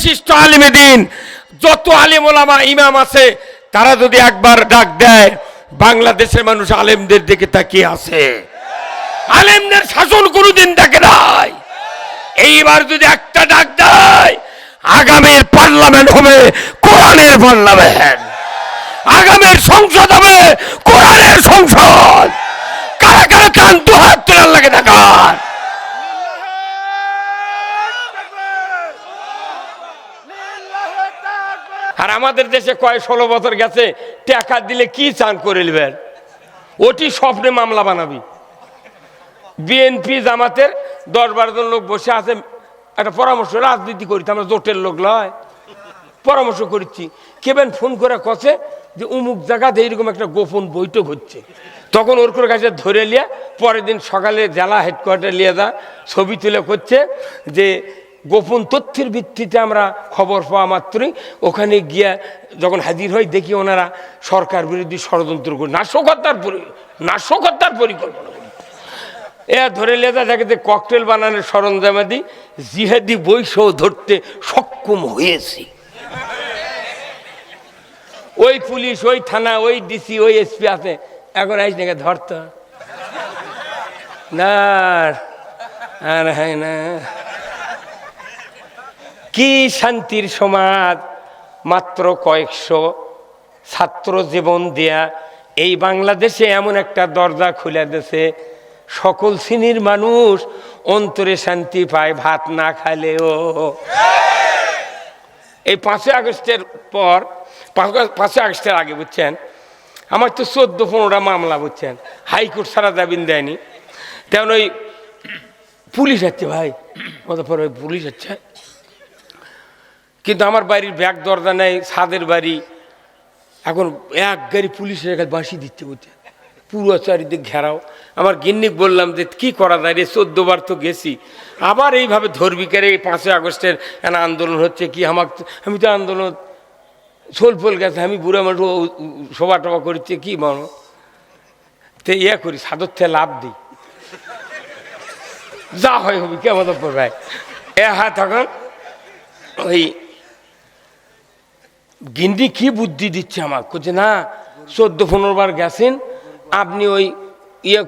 বিশিষ্ট আলিমে দিন, যত আলিম ওলামা, ইমাম আছে, তারা যদি একবার ডাক দেয়, বাংলাদেশের মানুষ আলেমদের দিকে তাকিয়ে আছে। আলেমদের শাসন কোনোদিন দেখে নাই। এইবার যদি একটা ডাক দেয়, আগামীর পার্লামেন্ট হবে, কোরআনের পার্লামেন্ট। আগামীর সংসদ হবে, কোরআনের সংসদ। কারা কারা কান হাত তোলার লাগে দেখান। আর আমাদের দেশে কয় ষোলো বছর গেছে, টাকা দিলে কি চান করে নেবেন? ওটি স্বপ্নে মামলা বানাবি। বিএনপি জামাতের দশ বারো জন লোক বসে আছে, একটা পরামর্শ, রাজনীতি করি আমরা জোটের লোক লয়। পরামর্শ করছি কেবেন ফোন করে কছে যে উমুক জায়গাতে এইরকম একটা গোপন বৈঠক হচ্ছে। তখন ওর করে কাছে ধরে লিয়া, পরের দিন সকালে জেলা হেডকোয়ার্টার নিয়ে যা, ছবি তুলে করছে যে গোপন তথ্যের ভিত্তিতে আমরা খবর পাওয়া মাত্রই ওখানে গিয়া যখন হাজির হই, দেখি ওনারা সরকার বিরোধী ষড়যন্ত্র করে নাশকতার নাশকতার পরিকল্পনা এ ধরে লেদা দেখে ককটেল বানানোর সরঞ্জামাদি, জিহাদি বৈশও ধরতে সক্ষম হয়েছি। ওই পুলিশ, ওই থানা, ওই ডিসি, ওই এসপি আছে, এখন আইস নাকি ধরত? না আর হয় না। কি শান্তির সমাজ? মাত্র কয়েকশো ছাত্র জীবন দেয়া এই বাংলাদেশে এমন একটা দরজা খুলে দিয়েছে, সকল শ্রেণির মানুষ অন্তরে শান্তি পায়, ভাত না খালেও এই পাঁচই আগস্টের পর পাঁচই আগস্টের আগে, বুঝছেন? আমার তো চোদ্দ, পনেরোটা মামলা, বুঝছেন? হাইকোর্ট সারা জামিন দেয়নি। তেমন ওই পুলিশ হচ্ছে ভাই পর ওই পুলিশ হচ্ছে কিন্তু আমার বাড়ির ব্যাগ দরজা নেই, ছাদের বাড়ি। এখন এক গাড়ি পুলিশের কাছে বাঁশি দিচ্ছে বুঝছে পুরো চারিদিক ঘেরাও। আমার গিন্নিক বললাম যে, কি করা যায় রে? চোদ্দ বার তো গেছি। আবার এইভাবে ধরবি করে এই পাঁচই আগস্টের আন্দোলন হচ্ছে, কি আমার আমি তো আন্দোলন ফোল গেছে, আমি বুড়ো মানুষ সভা টভা করছে কি মানো তো ইয়ে করি সাদর থেকে লাভ দিই। যা হয় হবি কেমন ভাই? এ হ্যাঁ তখন ওই গিন্দি কি বুদ্ধি দিচ্ছে আমার? করছে না চোদ্দ পনেরো বার গেছেন, আপনি ওই ইয়ে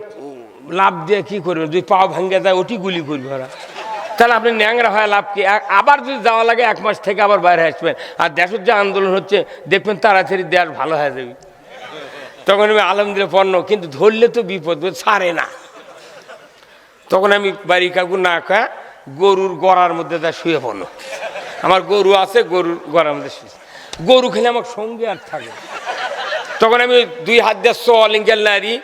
লাভ দিয়ে কি করবেন? যদি পাও ভাঙ্গে দেয় ওটি গুলি করবে ওরা। তাহলে আপনি ন্যাংরা হয় লাভ কি? আবার যদি যাওয়া লাগে, এক মাস থেকে আবার বাইরে আসবেন। আর দেশের যে আন্দোলন হচ্ছে, দেখবেন তাড়াতাড়ি দেশ ভালো হয়ে যাবে। তখন আমি আলমদিলে পণ্য, কিন্তু ধরলে তো বিপদ ছাড়ে না। তখন আমি বাড়ি কাকু না খায় গরুর গড়ার মধ্যে তা শুয়ে পড়ল। আমার গরু আছে, গরুর গড়ার মধ্যে শুয়ে। গরু খেলে আমার সঙ্গে আর থাকে। তখন আমি দুই হাত দিয়ে সলিঙ্গেল নারী,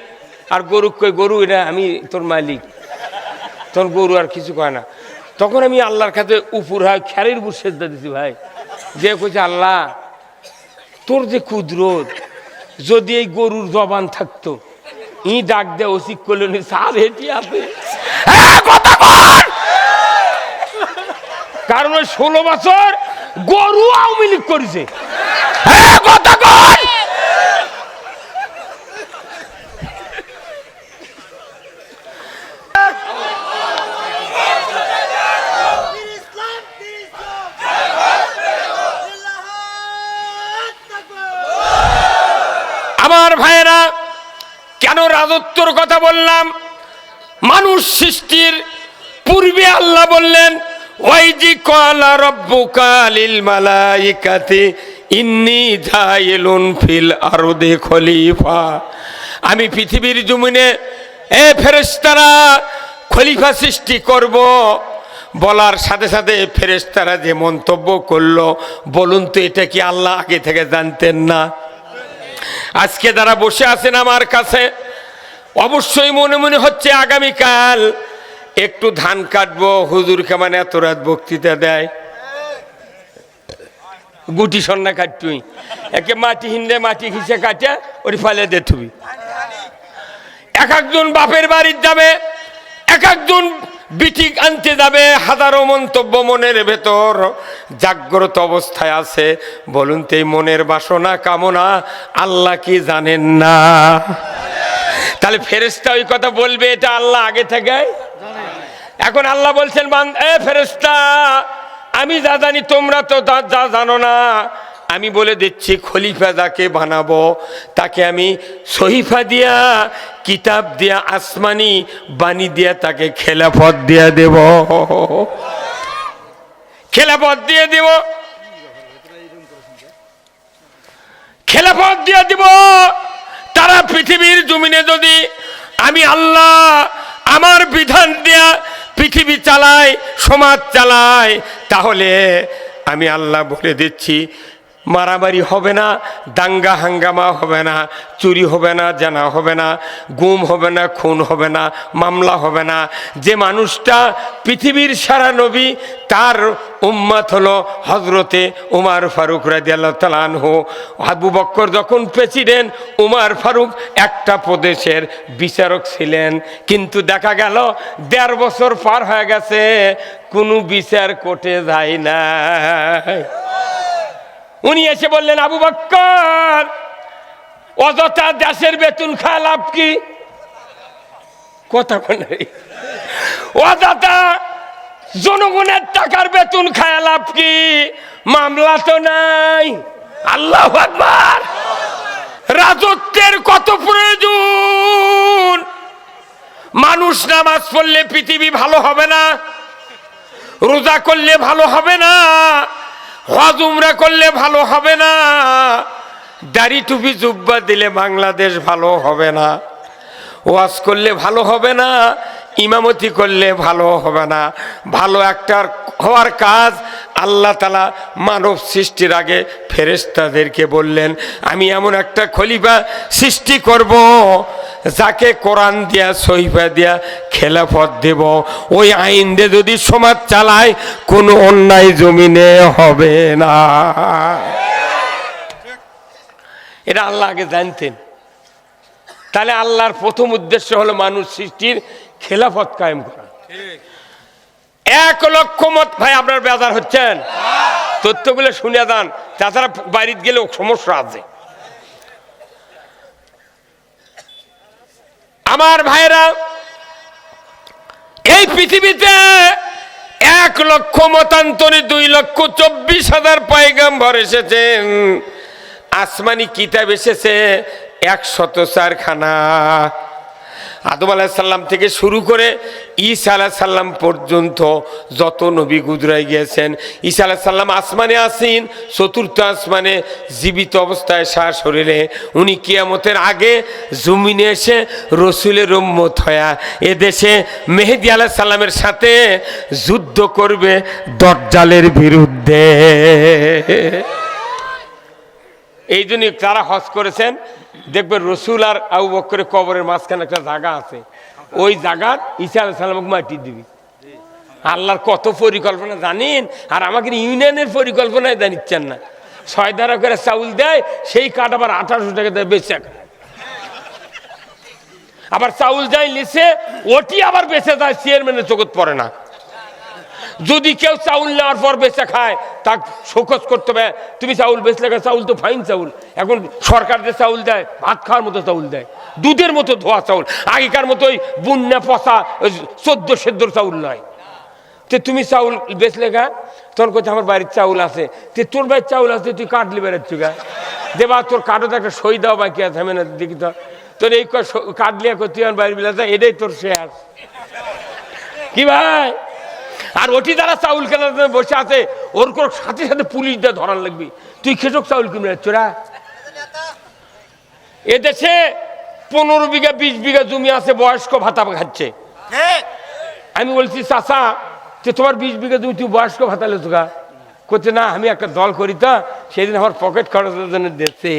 আর গরু কই, গরু এটা আমি তোর মালিক। তখন গরু আর কিছু কয় না। তখন আমি আল্লাহর কাছে উপর হয়, খেরের উপর সেজদা দিছি, ভাই। যে কইছে, আল্লাহ, তোর যে কুদরত, যদি এই গরুর জবান থাকতো, ই ডাক দে ওসিক করল সার হেঁটি কর! কারণ ওই ষোলো বছর গরু আওয়ামী লীগ করেছে। হ্যাঁ, আমার ভাইয়েরা কেন রাজত্বর কথা বললাম? মানুষ সৃষ্টির পূর্বে আল্লাহ বললেন ইন্নি খলিফা। আমি পৃথিবীর জমিনে এ ফেরেশতারা খলিফা সৃষ্টি করব। বলার সাথে সাথে ফেরেশতারা যে মন্তব্য করল, বলুন তো এটা কি আল্লাহ আগে থেকে জানতেন না? আজকে যারা বসে আছেন আমার কাছে, অবশ্যই মনে মনে হচ্ছে আগামীকাল একটু ধান কাটবো, হুজুরকে মানে এত রাত বক্তৃতা দেয়। গুটি সন্না কাটতুই। একে মাটি হিন্দে মাটি ঘিসে কাটে, ওর ফালে দে থুবি। এক একজন বাপের বাড়ির যাবে, এক একজন বিটিক আনতে যাবে, হাজারো মন্তব্য মনের ভেতর জাগ্রত অবস্থায় আছে। বলুন তো এই মনের বাসনা, কামনা আল্লাহ কি জানেন না? তাহলে ফেরেস্তা ওই কথা বলবে, এটা আল্লাহ আগে থেকে? এখন আল্লাহ বলছেন, বান এ ফেরেস্তা আমি যা জানি তোমরা তো যা জানো না। আমি বলে দিচ্ছি, খলিফা যাকে বানাবো, তাকে আমি সহিফা দিয়া, কিতাব দিয়া, আসমানি বাণী দিয়া তাকে খেলাফত দিয়া দেব। খেলাফত দিয়ে দেব। খেলাফত দিয়ে দিব। তারা পৃথিবীর জমিনে যদি আমি আল্লাহ আমার বিধান পৃথিবী চালায় সমাজ চালায় তাহলে আমি আল্লাহ বলে দিচ্ছি মারামারি হবে না, দাঙ্গা হাঙ্গামা হবে না, চুরি হবে না, জানা হবে না, গুম হবে না, খুন হবে না, মামলা হবে না। যে মানুষটা পৃথিবীর সারা নবী, তার উম্মাত হলো হজরতে উমার ফারুক রাজি আল্লাহ তালানহু আবু বক্কর যখন প্রেসিডেন্ট, উমার ফারুক একটা প্রদেশের বিচারক ছিলেন। কিন্তু দেখা গেল, দেড় বছর পার হয়ে গেছে, কোনো বিচার কোর্টে যায় না উনি এসে বললেন, আবু বক্কর, অযথা দেশের বেতন খায় লাভ কি? কথা বলে অযথা জনগণের টাকার বেতন খায় লাভ কি? মামলা তো নাই। আল্লাহ আকবার। রাজত্বের কত প্রয়োজন? মানুষ নামাজ পড়লে পৃথিবী ভালো হবে না। রোজা করলে ভালো হবে না। হজ উমরা করলে ভালো হবে না। দাড়ি টুপি জুব্বা দিলে বাংলাদেশ ভালো হবে না। ওয়াজ করলে ভালো হবে না, ইমামতি করলে ভালো হবে না। ভালো একটা হওয়ার কাজ আল্লাহ তালা মানব সৃষ্টির আগে ফেরেস্তাদেরকে বললেন, আমি এমন একটা খলিফা সৃষ্টি করব, যাকে কোরআন দিয়া, সহিফা দিয়া খেলাফত দেব। ওই আইন দিয়ে যদি সমাজ চালায়, কোনো অন্যায় জমিনে হবে না। এটা আল্লাহ আগে জানতেন। তাহলে আল্লাহর প্রথম উদ্দেশ্য হলো মানুষ সৃষ্টির খেলাফত কায়েম করা। এক লক্ষ মত ভাই আপনার বেজার হচ্ছেন। তথ্যগুলো শুনে যান। তাছাড়া বাড়িতে গেলেও সমস্যা আছে। আমার ভাইরা এই পৃথিবীতে এক লক্ষ মতান্তরে দুই লক্ষ চব্বিশ হাজার পায়গাম্বর এসেছেন। আসমানি কিতাব এসেছে একশত চারখানা। আদম আলাহিসাল্লাম থেকে শুরু করে ঈসা আলাহ সাল্লাম পর্যন্ত যত নবী গুজরাই গিয়েছেন, ঈসা আলাহ সাল্লাম আসমানে আসিন, চতুর্থ আসমানে জীবিত অবস্থায় শ্বাস শরীরে। উনি কিয়ামতের আগে জমিনে এসে রসুলের উম্মত হয়া এদেশে মেহেদি আলাহ সাল্লামের সাথে যুদ্ধ করবে দরজালের বিরুদ্ধে। এই জন্য তারা হজ করেছেন? দেখবে রসুল আর আবু বক্করের কবরের মাঝখানে একটা জায়গা আছে। ওই জায়গা ঈসা সাল্লামকে মাটি দিবি। আল্লাহর কত পরিকল্পনা জানেন? আর আমাকে ইউনিয়নের পরিকল্পনায় জানিচ্ছেন না। ছয় ধারা করে চাউল দেয়, সেই কাঠ আবার আঠারোশো টাকা দেয় বেচে। আবার চাউল যাই লিসে ওটি আবার বেঁচে যায় চেয়ারম্যানের চোখত পড়ে না। যদি কেউ চাউল নেওয়ার পর বেচে খায় তা শোকজ করতে হবে। তুমি চাউল বেচলে চাউল তো ফাইন চাউল। এখন সরকার যে চাউল দেয়, ভাত খাওয়ার মতো চাউল দেয়। দুধের মতো ধোয়া চাউল। আগেকার মতোই বুন্না পচা চোদ্দ সেদ্ধ চাউল নয়। তে তুমি চাউল বেচলে গা তোর কোথায় আমার বাড়ির চাউল আছে। তে তোর বাড়ির চাউল আছে, তুই কাটলি বেড়াচ্ছ গা। দেবা তোর কাঠও একটা সই দাও বাকি আছে, আমি দেখি তো। তোর এই কাটলিয়া করতে আমার বাড়ির বিলাতে এটাই তোর শেয়ার। কি ভাই? আর ওটি যারা চাউল কেনার জন্য বসে আছে ওর কোন সাথে সাথে পুলিশ দিয়ে ধরার লাগবে। তুই খেটক চাউল কিনে চোরা এদেশে পনেরো বিঘা বিশ বিঘা জমি আছে বয়স্ক ভাতা খাচ্ছে। আমি বলছি চাচা যে তোমার বিশ বিঘা জমি তুই বয়স্ক ভাতা লেছো গা? করছে না আমি একটা দল করি তো সেদিন আমার পকেট খরচের জন্য দিচ্ছে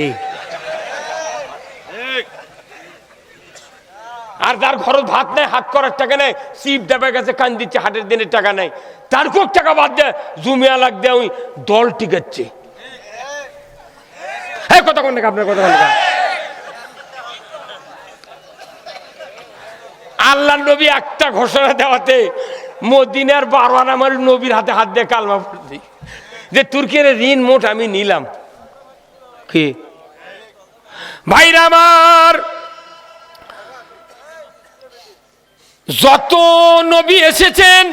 আর যার ঘরত ভাত নেই, হাত করার টাকা নেই সিপ দেবে গেছে কান দিচ্ছে হাটের দিনের টাকা নেই। তার খুব টাকা বাদ দেয় জুমিয়া লাগ দেয় ওই দল টিকাচ্ছে হ্যাঁ কথা কোন আপনার কথা কোন আল্লাহ নবী একটা ঘোষণা দেওয়াতে, মদিনার বারোয়ান আমার নবীর হাতে হাত দিয়ে কালমা পড়ছি। যে তুর্কির ঋণ মোট আমি নিলাম। কি? ভাইরা আমার যত নবী এসেছেন,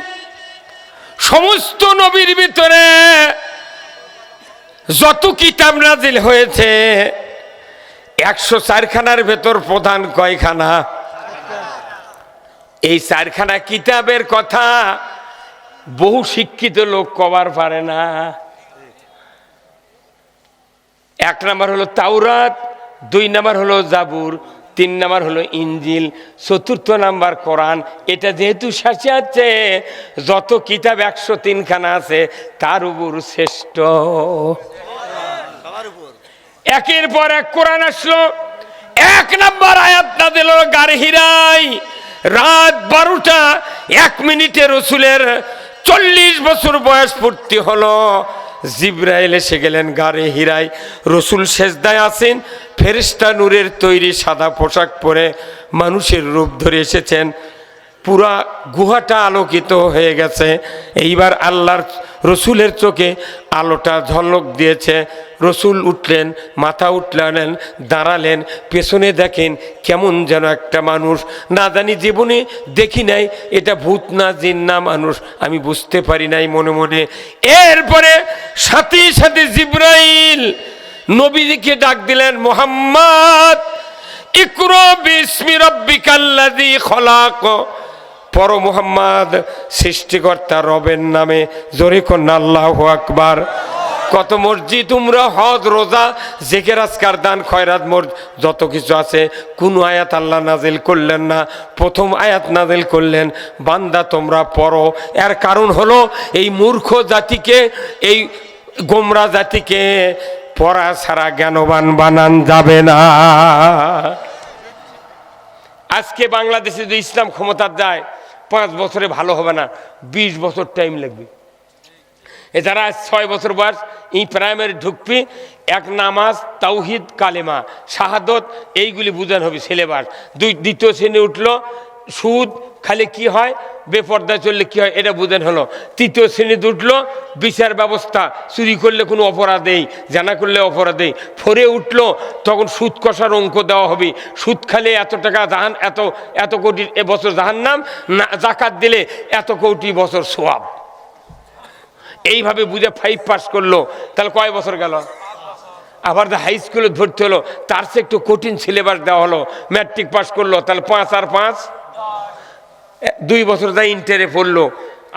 সমস্ত নবীর ভিতরে যত কিতাব নাজিল হয়েছে, একশো চারখানার ভেতর প্রধান কয়খানা? এই চারখানা কিতাবের কথা বহু শিক্ষিত লোক কবার পারে না। এক নাম্বার হলো তাওরাত, দুই নাম্বার হলো জাবুর তিন নাম্বার হলো ইঞ্জিল, চতুর্থ নাম্বার কোরআন। এটা যেহেতু শেষে আছে, যত কিতাব একশো তিনখানা আছে, তার উপর শ্রেষ্ঠ। একের পর এক কোরআন আসলো। এক নাম্বার আয়াত না দিল গারহিরাই রাত বারোটা, এক মিনিটে রসুলের চল্লিশ বছর বয়স পূর্তি হলো। জিব্রাইল এসে গেলেন গারে হীরায়। রসুল সেজদায় আসেন ফেরিস্তা নূরের তৈরি সাদা পোশাক পরে মানুষের রূপ ধরে এসেছেন। পুরা গুহাটা আলোকিত হয়ে গেছে। এইবার আল্লাহর রসুলের চোখে আলোটা ঝলক দিয়েছে। রসুল উঠলেন, মাথা উঠলেন, দাঁড়ালেন, পেছনে দেখেন কেমন যেন একটা মানুষ। না জানি জীবনে দেখি নাই, এটা ভূত না জিন না মানুষ, আমি বুঝতে পারি নাই মনে মনে। এরপরে সাথে সাথে জিব্রাইল নবীজিকে ডাক দিলেন, মোহাম্মদ, ইকরো বিস্মি খলাক। পর মুহাম্মদ সৃষ্টিকর্তা রবের নামে জোরে কন্যা আল্লাহ আকবার। কত মসজিদ উমরা, হজ, রোজা, জেকের, আজকার, দান, খয়রাত মোর যত কিছু আছে, কোন আয়াত আল্লাহ নাজিল করলেন না, প্রথম আয়াত নাজিল করলেন, বান্দা তোমরা পড়ো। এর কারণ হলো এই মূর্খ জাতিকে, এই গোমরা জাতিকে পড়া ছাড়া জ্ঞানবান বানান যাবে না। আজকে বাংলাদেশে যদি ইসলাম ক্ষমতার যায় পাঁচ বছরে ভালো হবে না, বিশ বছর টাইম লাগবে। এ যারা ছয় বছর বয়স, এই প্রাইমারি ঢুকবি, এক নামাজ, তাওহিদ, কালেমা, শাহাদত, এইগুলি বুঝানো হবে সিলেবাস দুই, দ্বিতীয় শ্রেণি উঠল সুদ, খালি কি হয়? বেপর্দায় চললে কি হয়? এটা বুঝেন হলো। তৃতীয় শ্রেণীতে উঠল, বিচার ব্যবস্থা। চুরি করলে কোনো অপরাধেই, জানা করলে অপরাধেই। ফরে উঠল, তখন সুদ কষার অঙ্ক দেওয়া হবে। সুদ খালে এত টাকা জাহান, এত এত কোটি এবছর জাহান নাম না, জাকাত দিলে এত কোটি বছর সোয়াব। এইভাবে বুঝে ফাইভ পাস করল। তাহলে কয় বছর গেল? আবার হাই স্কুলে ভর্তি হলো। তার চেয়ে একটু কঠিন সিলেবাস দেওয়া হলো। ম্যাট্রিক পাস করল। তাহলে পাঁচ আর পাঁচ? দুই বছর যা ইন্টারে পড়ল।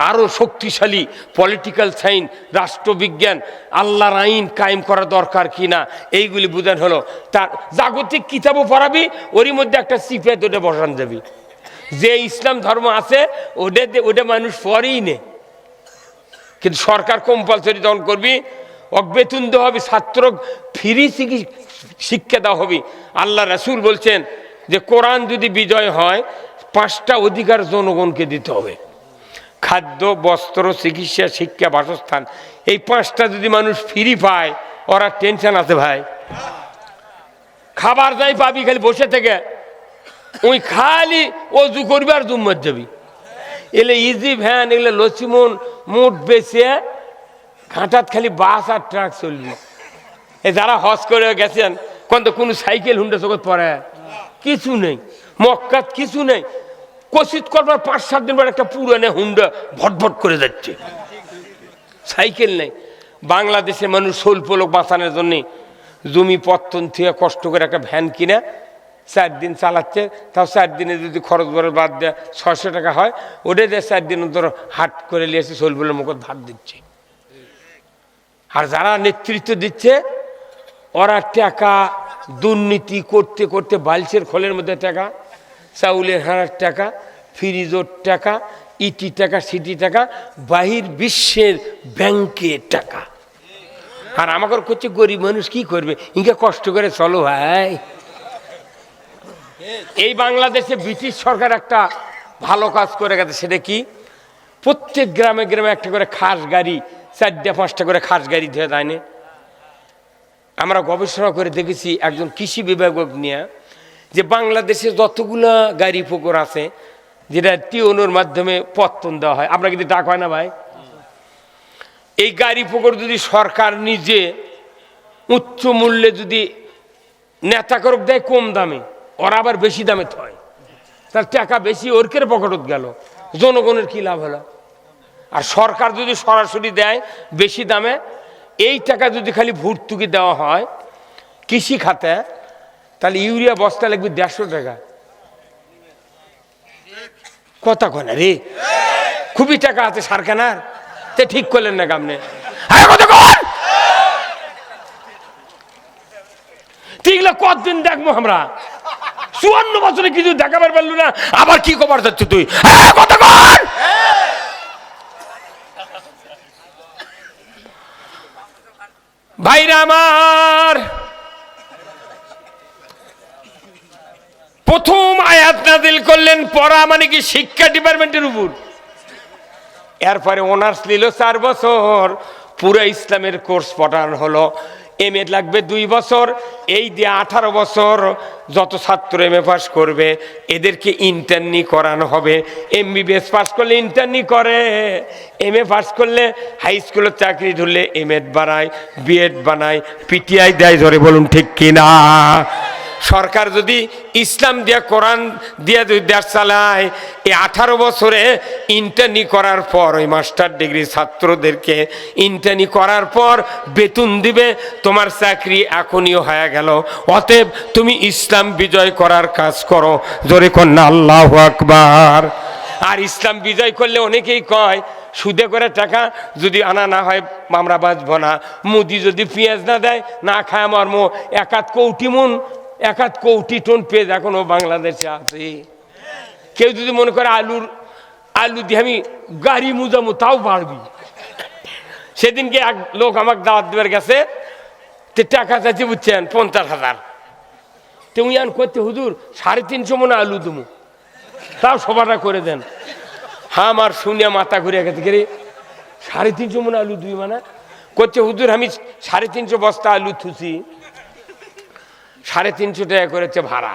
আরও শক্তিশালী পলিটিক্যাল সাইন রাষ্ট্রবিজ্ঞান, আল্লাহর আইন কায়েম করা দরকার কি না এইগুলি বুঝান হলো। তার জাগতিক কিতাবও পড়াবি, ওরই মধ্যে একটা সিপে দুটো বসান যাবি। যে ইসলাম ধর্ম আছে, ওটা ওটা মানুষ পরেই নেই কিন্তু সরকার কম্পালসরি যখন করবি ওক বেতন দেওয়া হবে ছাত্র ফ্রি শিক্ষা দেওয়া হবে। আল্লাহ রাসুল বলছেন যে, কোরআন যদি বিজয় হয় পাঁচটা অধিকার জনগণকে দিতে হবে। খাদ্য, বস্ত্র, চিকিৎসা, শিক্ষা, বাসস্থান, এই পাঁচটা যদি মানুষ ফ্রি পায়, ওরা টেনশন আছে ভাই। খাবার যাই পাবি, খালি বসে থেকে। ওই খালি অজু করবি আর জুম্মার যাবি। এলে ইজি ভ্যান এগুলো লচিমন মুঠ বেছে ঘাটাত খালি বাস আর ট্রাক চলবি। এ যারা হজ করে গেছেন, কোন তো কোনো সাইকেল হুন্ডা জগৎ পড়ে কিছু নেই। মক্কাত কিছু নেই। কষিত করবার পাঁচ, সাত দিন পর একটা পুরানে হুন্ডা ভটভট করে যাচ্ছে। সাইকেল নেই। বাংলাদেশে মানুষ স্বল্প লোক বাঁচানোর জন্যে জমি, পত্তন থেকে কষ্ট করে একটা ভ্যান কিনে চার দিন চালাচ্ছে। তাও চার দিনে যদি খরচ বরচ বাদ দেয় ছশো টাকা হয়। ওটা দিয়ে চার দিন ধর হাট করে নিয়ে এসে সোলবুলের মুখত ভাত দিচ্ছে। আর যারা নেতৃত্ব দিচ্ছে, ওরা টাকা দুর্নীতি করতে করতে বালছের খোলের মধ্যে টাকা চাউলের হাঁড়ার টাকা, ফ্রিজোর টাকা, ইটি টাকা, সিটি টাকা, বাহির বিশ্বের ব্যাংকে টাকা। আর আমাকে করছে গরিব মানুষ কি করবে? ইনকে কষ্ট করে চলো ভাই। এই বাংলাদেশে ব্রিটিশ সরকার একটা ভালো কাজ করে গেছে, সেটা কি? প্রত্যেক গ্রামে গ্রামে একটা করে খাস গাড়ি, চারটা, পাঁচটা করে খাস গাড়ি ধুয়ে দেয় না আমরা গবেষণা করে দেখেছি একজন কৃষি বিভাগক নিয়ে। যে বাংলাদেশে যতগুলা গাড়ি পুকুর আছে, যেটা টিওনোর মাধ্যমে পত্তন দেওয়া হয়, আপনার কিন্তু ডাক হয় না ভাই? এই গাড়ি পুকুর যদি সরকার নিজে উচ্চ মূল্যে যদি নেতা করক দেয় কম দামে, ওরা আবার বেশি দামে থয়। তার টাকা বেশি ওরকের পকেটত গেল? জনগণের কি লাভ হলো? আর সরকার যদি সরাসরি দেয় বেশি দামে, এই টাকা যদি খালি ভর্তুকি দেওয়া হয়, কৃষি খাতে তাহলে ইউরিয়া বস্তা লাগবে দেড়শো টাকা। কথা কয় রে? খুবই টাকা আছে সার কেনার তে ঠিক করলেন না কামনে। কন! তিগলা কতদিন দেখব আমরা? চুয়ান্ন বছরে কিছু দেখাবার পারলু না, আবার কি কবার যাচ্ছে তুই? কথা কন! ভাইরা আমার প্রথম আয়াত নাজিল করলেন পড়া মানে কি শিক্ষা ডিপার্টমেন্টের উপর। এরপরে অনার্স নিল চার বছর। পুরো ইসলামের কোর্স পড়ানো হলো। এম এ লাগবে দুই বছর। এই দিয়ে আঠারো বছর যত ছাত্র এম এ পাস করবে, এদেরকে ইন্টারনি করানো হবে। এম বিবিএস পাস করলে ইন্টারনি করে। এম এ পাস করলে হাই স্কুলের চাকরি ধরলে এম এড বানায় বিএড বানায় পিটিআই দেয়, ধরে বলুন ঠিক কিনা? সরকার যদি ইসলাম দিয়া কোরআন দিয়া যদি দেশ চালায়, এই আঠারো বছরে ইন্টার্নি করার পর, ওই মাস্টার ডিগ্রি ছাত্রদেরকে ইন্টার্নি করার পর বেতন দিবে, তোমার চাকরি এখনই হয়ে গেল। অতএব তুমি ইসলাম বিজয় করার কাজ করো। জোরে কন্যা, আল্লাহ আকবার। আর ইসলাম বিজয় করলে অনেকেই কয়, সুদে করে টাকা যদি আনা না হয়, আমরা বাঁচবো না। মুদি যদি পেঁয়াজ না দেয়, না খায় মর্ম। একাত কৌটি মন একাত কৌটি টন পেঁয়াজ এখনও বাংলাদেশে আছে। কেউ যদি মনে করে আলুর আলু দিয়ে আমি গাড়ি মুজামু, তাও পারবি সেদিনকে এক লোক আমাকে দাওয়াত দেবার গেছে, তে টাকা চাইছে বুঝছেন, পঞ্চাশ হাজার। তুমি আন করতে হুজুর, সাড়ে তিনশো মনে আলু দুমু। তাও সবারটা করে দেন। হ্যাঁ আমার শুনে মাথা ঘুরে গেছে রে সাড়ে তিনশো মনে আলু দুই মানে? করছে হুজুর, আমি সাড়ে তিনশো বস্তা আলু থুছি। সাড়ে তিনশো টাকা করেছে ভাড়া।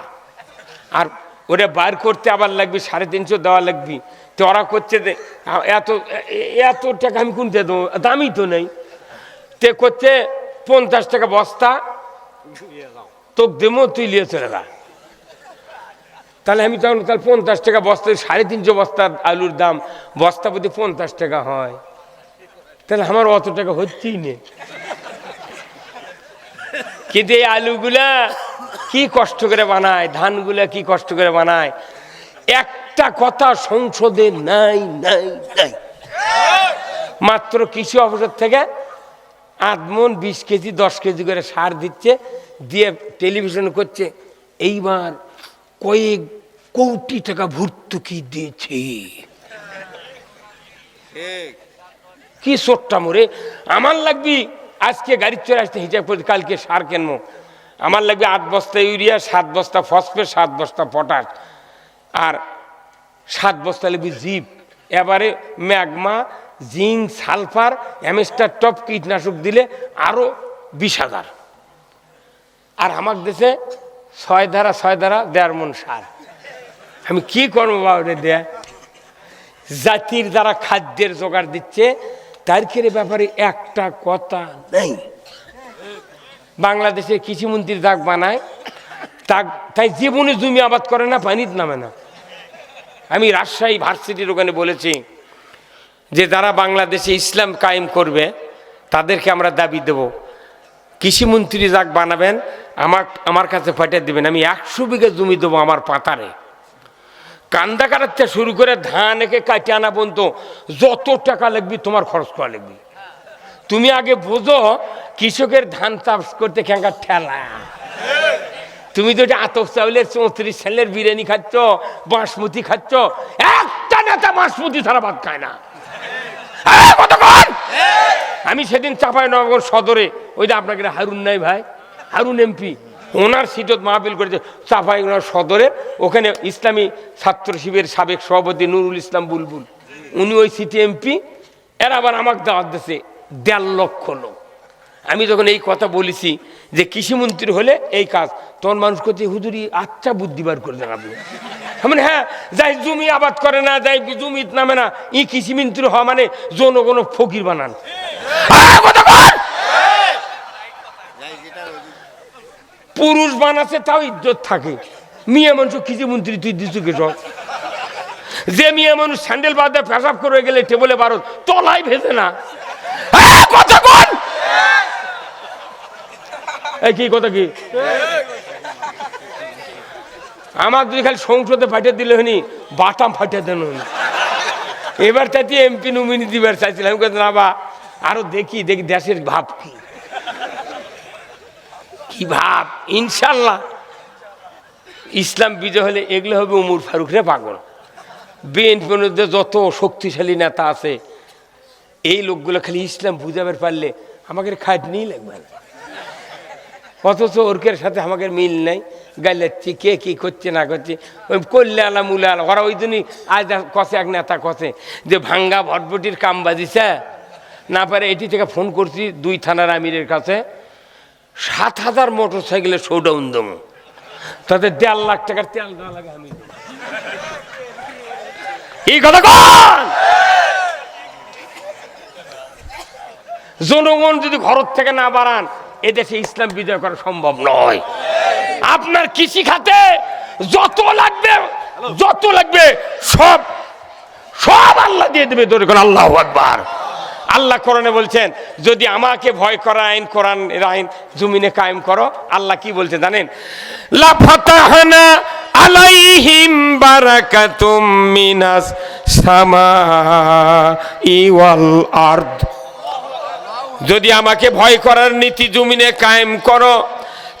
আর ওটা বার করতে আবার লাগবে, সাড়ে তিনশো দেওয়া লাগবে। তো ওরা করছে এত এত টাকা আমি কোনতে দেবো? দামই তো নেই। তে করছে পঞ্চাশ টাকা বস্তা। তোকে দেবো, তুই নিয়ে চলে যা। তাহলে আমি তখন, তাহলে পঞ্চাশ টাকা বস্তা, সাড়ে তিনশো বস্তা আলুর দাম। বস্তা প্রতি পঞ্চাশ টাকা হয়। তাহলে আমার অত টাকা হচ্ছেই নেই কিন্তু এই আলুগুলা কি কষ্ট করে বানায় ধানগুলা কি কষ্ট করে বানায়? একটা কথা সংসদে নাই নাই নাই। মাত্র কৃষি অফিসের থেকে আধমন বিশ কেজি দশ কেজি করে সার দিচ্ছে দিয়ে টেলিভিশন করছে এইবার কয়েক কোটি টাকা ভর্তুকি দিয়েছে। কি সোট্টা মোরে আমার লাগবি আজকে গাড়ির চড়ে আসতে হিসাব করে কালকে সার কেনবো। আমার লাগবে আট বস্তা ইউরিয়া, সাত বস্তা ফসফেট, সাত বস্তা পটাশ, আর সাত বস্তা লাগবে জিপ। এবারে ম্যাগমা, জিঙ্ক, সালফার, অ্যামেস্টার টপ কীটনাশক দিলে আরও বিশ হাজার। আর আমার দেশে ছয় ধারা ছয় ধারা দেড় মন সার। আমি কি করব বাবা রে দেয়া? জাতির দ্বারা খাদ্যের জোগাড় দিচ্ছে তার কেরে ব্যাপারে একটা কথা নেই। বাংলাদেশে কৃষিমন্ত্রী দাগ বানায় তা তাই জীবনে জমি আবাদ করে না, পানির নামে না। আমি রাজশাহী ভার্সিটির ওখানে বলেছি যে যারা বাংলাদেশে ইসলাম কায়েম করবে, তাদেরকে আমরা দাবি দেব। কৃষিমন্ত্রী যাক বানাবেন আমার আমার কাছে ফাটিয়ে দেবেন। আমি একশো বিঘা জমি দেবো আমার পাতারে। কান্দা কাটাতে শুরু করে ধান একে কাটে আনা পর্যন্ত যত টাকা লাগবে তোমার খরচ করা লাগবে। তুমি আগে বোঝো, কৃষকের ধান চাষ করতে খেঙ্গার ঠেলা। তুমি তো আতপ চাউলের চৌত্রিশ সালের বিরিয়ানি খাচ্ছ, বাসমতি খাচ্ছ, একটা নেতা বাসমতি ছাড়া ভাত খায় না। আমি সেদিন চাপাই নগর সদরে, ওই যে আপনাকে হারুন নাই ভাই, হারুন এমপি ওনার সিটত মাহফিল করেছে চাপাই সদরে ওখানে ইসলামী ছাত্র শিবিরের সাবেক সভাপতি নুরুল ইসলাম বুলবুল। উনি ওই সিটি এমপি। এরা আবার আমাকে দাওয়াত দিচ্ছে দেড় লক্ষ লোক। আমি যখন এই কথা বলেছি যে কৃষিমন্ত্রী হলে এই কাজ, তখন মানুষ করছে হুজুরি আচ্ছা বুদ্ধিবার করে দেন আপনি। মানে হ্যাঁ যাই জমি আবাদ করে না, যাই জমি নামে না, ই কৃষিমন্ত্রী হওয়া মানে জনগণ ফকির বানান। পুরুষ বানাচ্ছে, তাও ইজ্জত থাকে। মেয়ে মানুষ কিছু মন্ত্রী তুই দিছু কে সব যে মেয়ে মানুষ স্যান্ডেল বাদে পেশাব করে গেলে টেবলে বারো তলায় ভেজে না। কথা কোন! এই, কি কথা কি? আমার যদি খালি সংসদে ফাটিয়ে দিলে হনি বাটাম ফাটিয়ে দেন এবার চাইছি এমপি নমিনি দিবার চাইছিলাম। না বা, আরও দেখি দেখি দেশের ভাব কি। কি ভাব? ইনশাল্লাহ। ইসলাম বিজয় হলে এগুলো হবে উমর ফারুক রে পাগল। বিএনপির যত শক্তিশালী নেতা আছে, এই লোকগুলো খালি ইসলাম বুঝাবার পারলে আমাকে খাটনিই লাগবে অথচ ওরকের সাথে আমাকে মিল নাই, গাইলাচ্ছি, কে কি করছে, না করছে, ওই করলে আলা মুলে আলা ওরা ওই জন্যই আজ কষে এক নেতা কষে যে ভাঙ্গা ভটভটির কাম বাজিছে না পারে এটি থেকে ফোন করছি দুই থানার আমিরের কাছে। সাত হাজার মোটর সাইকেলের শোডাউন দেবো। তাতে দেড় লাখ টাকার তেল দেওয়া লাগে আমি। এই কথা কন! জনগণ যদি ঘর থেকে না বাড়ান এদেশে ইসলাম বিজয় করা সম্ভব নয়। আপনার কৃষি খাতে যত লাগবে যত লাগবে, সব সব আল্লাহ দিয়ে দেবে ধরে কোন আল্লাহ আকবার। আল্লাহ কোরআনে বলছেন, যদি আমাকে ভয় করা আইন, কোরআন আইন জমিনে কায়েম করো, আল্লাহ কি বলছে জানেন? লা ফাতাহানা আলাইহিম বারাকাতুম মিনাস সামাই ওয়াল আরদ। যদি আমাকে ভয় করার নীতি জমিনে কায়েম করো,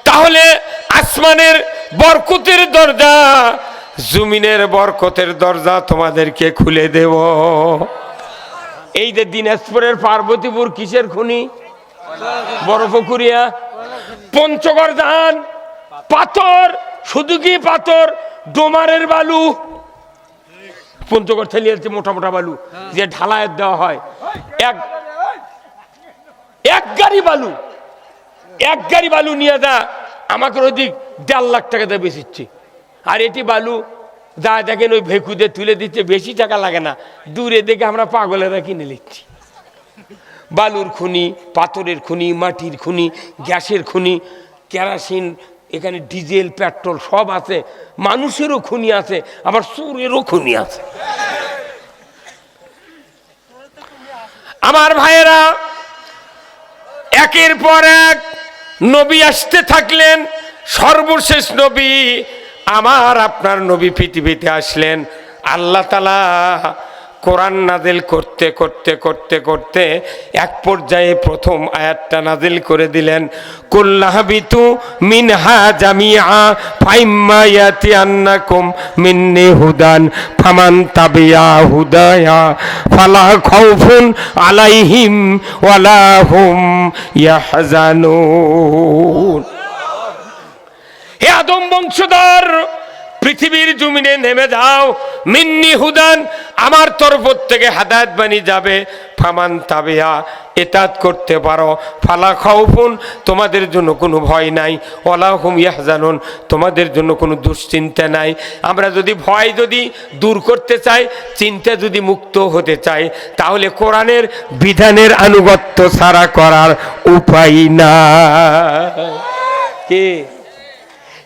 তাহলে আসমানের বরকতের দরজা, জমিনের বরকতের দরজা তোমাদেরকে খুলে দেব। এই যে দিনাজপুরের পার্বতীপুর কিসের খুনি? বরফকুরিয়া পঞ্চগড় ধান পাথর, শুধু কি পাথর? ডোমারের বালু। পঞ্চগড় ছেলে মোটা মোটা বালু, যে ঢালায় দেওয়া হয়। এক এক গাড়ি বালু। এক গাড়ি বালু নিয়ে যা, আমাকে ওদিক দেড় লাখ টাকা দিয়ে বেশিচ্ছে আর এটি বালু যা দেখেন ওই ভেকুতে তুলে দিচ্ছে, বেশি টাকা লাগে না। দূরে দেখে আমরা পাগলেরা কিনে নিচ্ছি। বালুর খুনি, পাথরের খুনি, মাটির খুনি, গ্যাসের খুনি, কেরাসিন, এখানে ডিজেল, পেট্রোল সব আছে। মানুষেরও খুনি আছে, আবার চোরেরও খুনি আছে। আমার ভাইয়েরা, একের পর এক নবী আসতে থাকলেন, সর্বশেষ নবী আমার আপনার নবী পৃথিবীতে আসলেন, আল্লাহ তালা কোরআন নাজিল করতে করতে করতে করতে এক পর্যায়ে প্রথম আয়াতটা নাজিল করে দিলেন কুল্লাহাবিতু মিনহা জামিয়া ফাইম্মা ইয়াতি আন্নাকুম মিন্নি হুদান ফামান তাবিয়া হুদায়া ফালা খাউফুন আলাইহিম ওয়ালা হুম ইয়াহজানুন। হে আদম বংশধর, পৃথিবীর জমিনে নেমে যাও। মিন্নি হুদান, আমার তরফ থেকে হাদায়ত বানি যাবে। ফামান তাবেয়া এতাত করতে পারো। ফালা খাউফুন, তোমাদের জন্য কোনো ভয় নাই। ওলা হুম ইয়াহজানুন, তোমাদের জন্য কোনো দুশ্চিন্তা নাই। আমরা যদি ভয় যদি দূর করতে চাই, চিন্তা যদি মুক্ত হতে চাই, তাহলে কোরআনের বিধানের আনুগত্য ছাড়া করার উপায় না কে?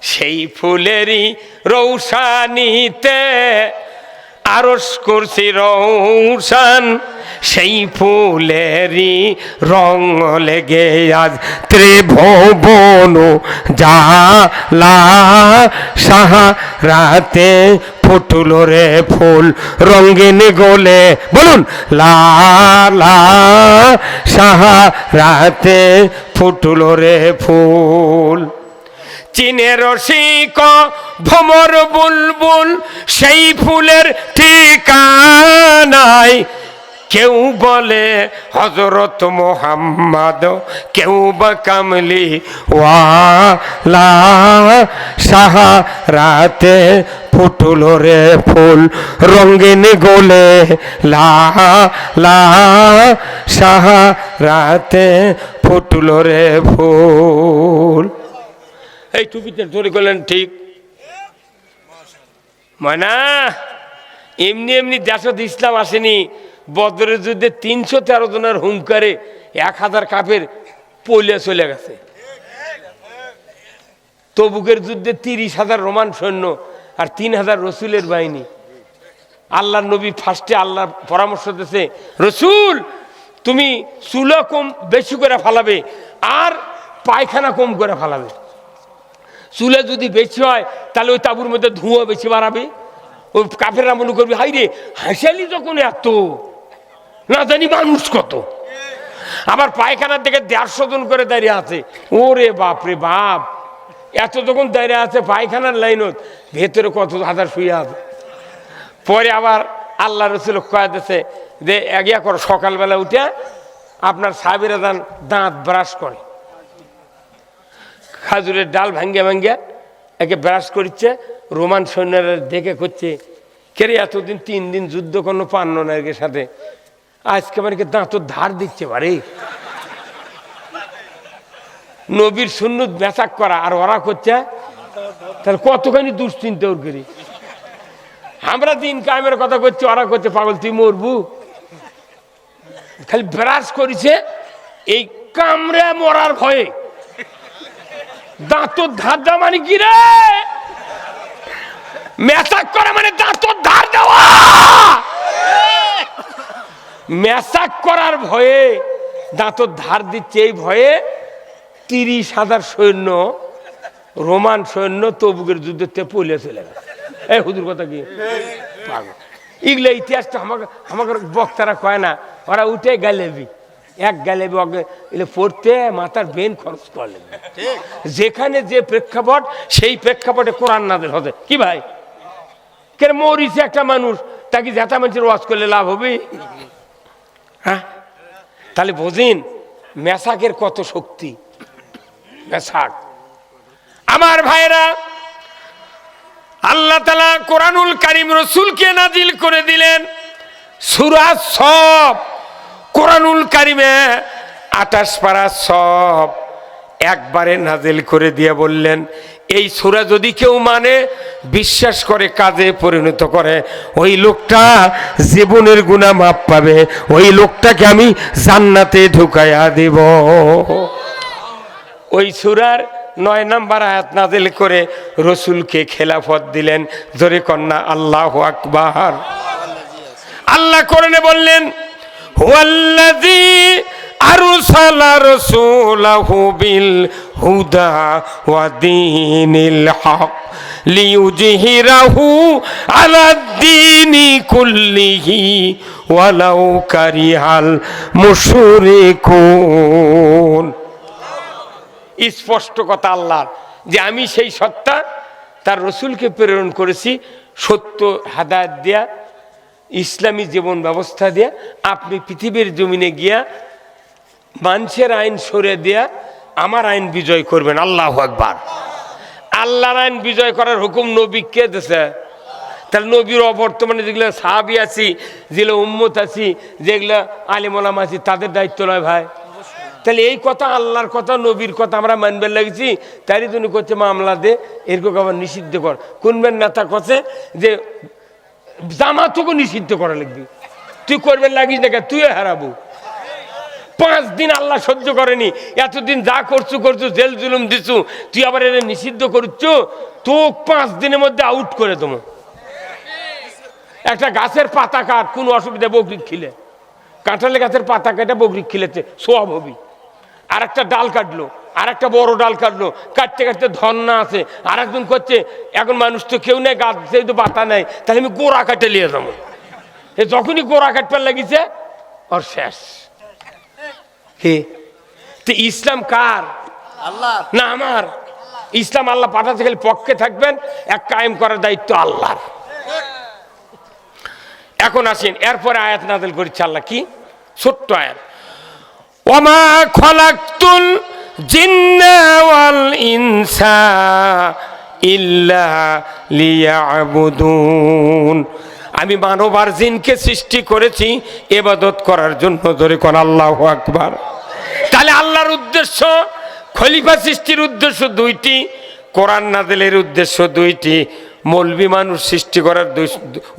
সেই ফুলেরই রৌসানিতে আরস করছি রৌশান। সেই ফুলেরই রং লেগে আজ ত্রিভুবন সাহা রাতে ফুটল রে ফুল রঙিন গোলে। বলুন, লা লা, সাহা রাতে ফুটল রে ফুল। চীনের রসিক ভমর বুলবুল, সেই ফুলের ঠিকানায় কেউ বলে হজরত মোহাম্মদ, কেউ বা কামলি সাহা রাতে ফুটল রে ফুল, রঙিন গোলে লা লা সাহা রাতে ফুটল রে ফুল। এই টুপিতে ধরে করলেন ঠিক। ময়না, এমনি এমনি দেশত ইসলাম আসেনি। বদরের যুদ্ধে তিনশো তেরো জনের হুঙ্কারে এক হাজার কাপের পলে চলে গেছে। তবুকের যুদ্ধে তিরিশ হাজার রোমান সৈন্য আর তিন হাজার রসুলের বাহিনী। আল্লাহ নবী ফার্স্টে আল্লাহর পরামর্শ দিতেছে রসুল, তুমি চুলো কম বেশি করে ফালাবে আর পায়খানা কম করে ফালাবে। চুলে যদি বেশি হয়, তাহলে ওই তাবুর মধ্যে ধুঁয়ো বেশি বাড়াবে। ওই কাফেররা মনে করবে হাই রে হাসালি যখন এত, না জানি মানুষ কত। আবার পায়খানার দিকে দেড়শো জন করে দাঁড়িয়ে আছে। ওরে বাপ রে বাপ, এত যখন দাঁড়িয়ে আছে পায়খানার লাইনত ভেতরে কত হাজার শুয়ে আছে। পরে আবার আল্লাহ রসুল কয়েছে যে এগিয়া করো, সকালবেলা উঠে আপনার সাবিরা দান দাঁত ব্রাশ করে। খাজুরের ডাল ভাঙ্গে ভাঙ্গে একে ব্রাশ করছে রোমান সৈন্যরা দেখে করছে কেরে এতদিন তিন দিন যুদ্ধ কোনো পান্ন না এর সাথে। আজকে মানে দাঁত ধার দিচ্ছে পারে নবীর শূন্য বেচাক করা, আর ওরা করছে, তাহলে কতখানি দুশ্চিন্তা ওর করি আমরা দিন কামের কথা করছি, ওরা করছে, পাগল, তুই মরবু? খালি ব্রাশ করেছে, এই কামড়ে মরার ভয়ে দাঁত ধার দেওয়া মানে কি রে? মেসাক করা মানে দাঁত ধার দেওয়া। মেসাক করার ভয়ে দাঁত ধার দিচ্ছে, এই ভয়ে তিরিশ হাজার সৈন্য, রোমান সৈন্য তবুকের যুদ্ধে পলে চলে গেছে। এই হুদুর কথা কি? পাগল। এগুলো ইতিহাসটা আমাকে আমাকে বক্তারা কয় না, ওরা উঠে গালেবি। এক গেলে এগুলো পড়তে মাথার বেন খরচ করলেন যেখানে যে প্রেক্ষাপট সেই প্রেক্ষাপটে কোরআন নাদের হবে কি ভাই? কেন মরিছে একটা মানুষ তাকে জেতা মানুষের ওয়াজ করলে লাভ হবে? হ্যাঁ? তাহলে বোঝেন মেসাকের কত শক্তি। মেসাক। আমার ভাইরা আল্লাহ তালা কোরআনুল কারিম রসুলকে নাজিল করে দিলেন। সুরাজ সব কোরআনুল কারিমে আটাশ পাড়া সব একবারে নাজেল করে দিয়ে বললেন, এই সুরা যদি কেউ মানে বিশ্বাস করে, কাজে পরিণত করে, ওই লোকটা জীবনের গুণা মাপ পাবে, ওই লোকটাকে আমি জান্নাতে ঢুকাইয়া দেব। ওই সুরার নয় নাম্বার আয়াত নাজেল করে রসুলকে খেলাফত দিলেন, জোরে কন্যা, আল্লাহ আকবার। আল্লাহ করনে বললেন বিল হুদা ওয়া কারিহাল স্পষ্ট কথা আল্লাহর, যে আমি সেই সত্তা তার রসুলকে প্রেরণ করেছি সত্য হাদায়ত দেয়া ইসলামী জীবন ব্যবস্থা দেয়া, আপনি পৃথিবীর জমিনে গিয়া মানুষের আইন সরে দেয়া আমার আইন বিজয় করবেন, আল্লাহ আকবার। আল্লাহর আইন বিজয় করার হুকুম নবী কে দেশে তাহলে নবীর অবর্তমানে যেগুলো সাহাবি আছি, যেগুলো উম্মত আছি, যেগুলো আলিমলাম আছি, তাদের দায়িত্ব নয় ভাই। তাহলে এই কথা আল্লাহর কথা, নবীর কথা আমরা মানবে লাগছি। তারই জন্য করছে মামলা দে, এরকম আবার নিষিদ্ধ কর। কোনবেন নেতা কথা যে জামাতকে নিষিদ্ধ করা লাগবি। তুই করবে লাগিস না কেন? তুইও হারাবো। পাঁচ দিন আল্লাহ সহ্য করেনি। এতদিন যা করছু করছু, জেল জুলুম দিছু, তুই আবার এনে নিষিদ্ধ করছ তো পাঁচ দিনের মধ্যে আউট করে দেবো। একটা গাছের পাতা কাট, কোনো অসুবিধা বকরিক খিলে। কাঁঠালে গাছের পাতা কেটে বকরিক খিলেছে সোয়াব হবি। আর একটা ডাল কাটলো আর একটা বড় ডাল কাটলো কাটতে কাটতে ধন্না আছে। আর একজন করছে এখন মানুষ তো কেউ নেই গাছ সেই তো পাতা নেই তাহলে আমি গোড়া কাটে নিয়ে যাব। এ যখনই গোড়া কাটবার লাগিছে ওর শেষ। হে তো ইসলাম কার? আল্লাহ। না আমার। ইসলাম আল্লাহ পাঠাতে গেলে পক্ষে থাকবেন এক কায়েম করার দায়িত্ব আল্লাহর। এখন আসেন এরপরে আয়াত নাজেল করেছে আল্লাহ কি? ছোট্ট আয়াত। ওমা খলাকতুল ইল্লা আমি মানব আর জিনকে সৃষ্টি করেছি এবাদত করার জন্য ধরে কোন আল্লাহ আকবার। তাহলে আল্লাহর উদ্দেশ্য, খলিফা সৃষ্টির উদ্দেশ্য দুইটি, কোরআন নাদেলের উদ্দেশ্য দুইটি মৌলবি মানুষ সৃষ্টি করার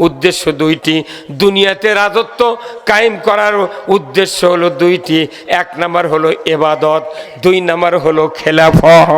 উদ্দেশ্য দুইটি। দুনিয়াতে রাজত্ব কায়েম করার উদ্দেশ্য হলো দুইটি। এক নাম্বার হলো এবাদত, দুই নাম্বার হলো খেলাফত।